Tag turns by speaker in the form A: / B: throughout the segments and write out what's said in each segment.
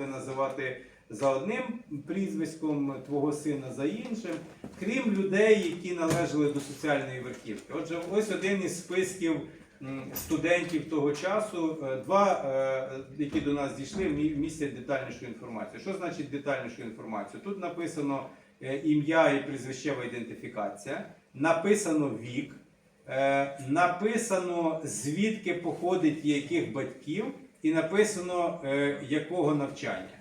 A: могли називати за одним прізвиськом, твого сина за іншим, крім людей, які належали до соціальної верхівки. Отже, ось один із списків студентів того часу. Е, Два, е, які до нас дійшли, мі- містять детальнішу інформацію. Що значить детальнішу інформацію? Тут написано е, ім'я і прізвищева ідентифікація, написано вік, написано звідки походить яких батьків, і написано е, якого навчання.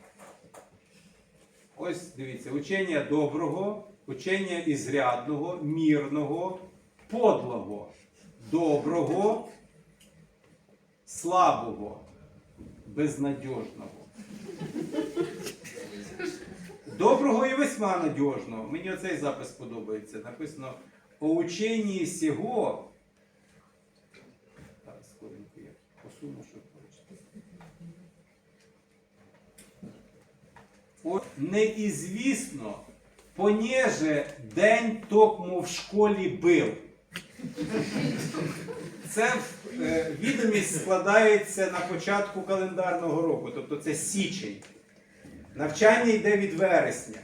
A: Ось дивіться, учення доброго, учення ізрядного, мірного, подлого, доброго, слабого, безнадіжного. Доброго і весьма надіжного. Мені оцей запис подобається. Написано о ученні сього. Так, скоренько я посуну, щоб бачити. От неізвісно, понеже день токму в школі бив. Це е, відомість складається на початку календарного року, тобто це січень. Навчання йде від вересня.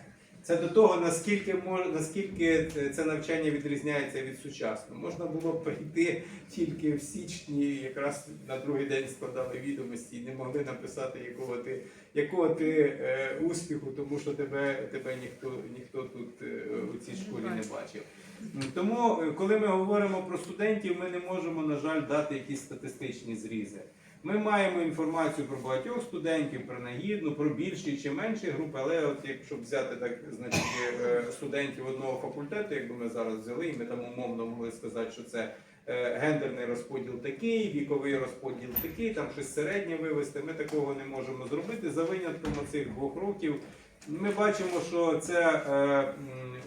A: Це до того, наскільки мож, наскільки це навчання відрізняється від сучасного. Можна було б прийти тільки в січні, якраз на другий день складали відомості і не могли написати, якого ти, якого ти е, успіху, тому що тебе, тебе ніхто, ніхто тут е, у цій школі не бачив. Тому, е, коли ми говоримо про студентів, ми не можемо, на жаль, дати якісь статистичні зрізи. Ми маємо інформацію про багатьох студентів, принагідну, про більші чи менші групи, але от якщо взяти так, значить, е, студентів одного факультету, якби ми зараз взяли, і ми там умовно могли сказати, що це е, гендерний розподіл такий, віковий розподіл такий, там щось середнє вивести, ми такого не можемо зробити. За винятком цих двох років ми бачимо, що ця е,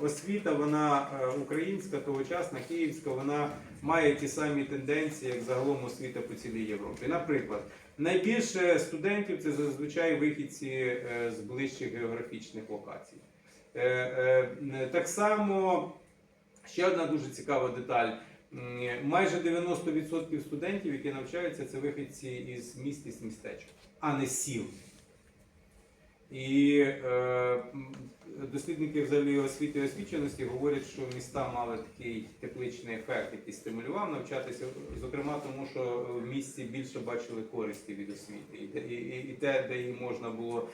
A: освіта, вона е, українська, тогочасна, київська, вона має ті самі тенденції, як загалом освіта по цілій Європі. Наприклад, найбільше студентів це зазвичай вихідці е, з ближчих географічних локацій. Е, Так само ще одна дуже цікава деталь. Майже 90% студентів, які навчаються, це вихідці із міст і з містечок, а не сіл. І дослідники взагалі освіти освіченості говорять, що міста мали такий тепличний ефект, який стимулював навчатися, зокрема тому, що в місті більше бачили користі від освіти, і, і, і, те, де її можна було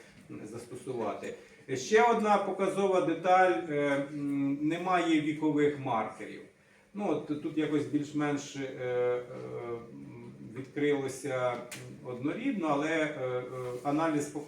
A: застосувати. Ще одна показова деталь: е, немає вікових маркерів. Ну, от тут якось більш-менш е, е, відкрилося однорідно, але аналіз показує.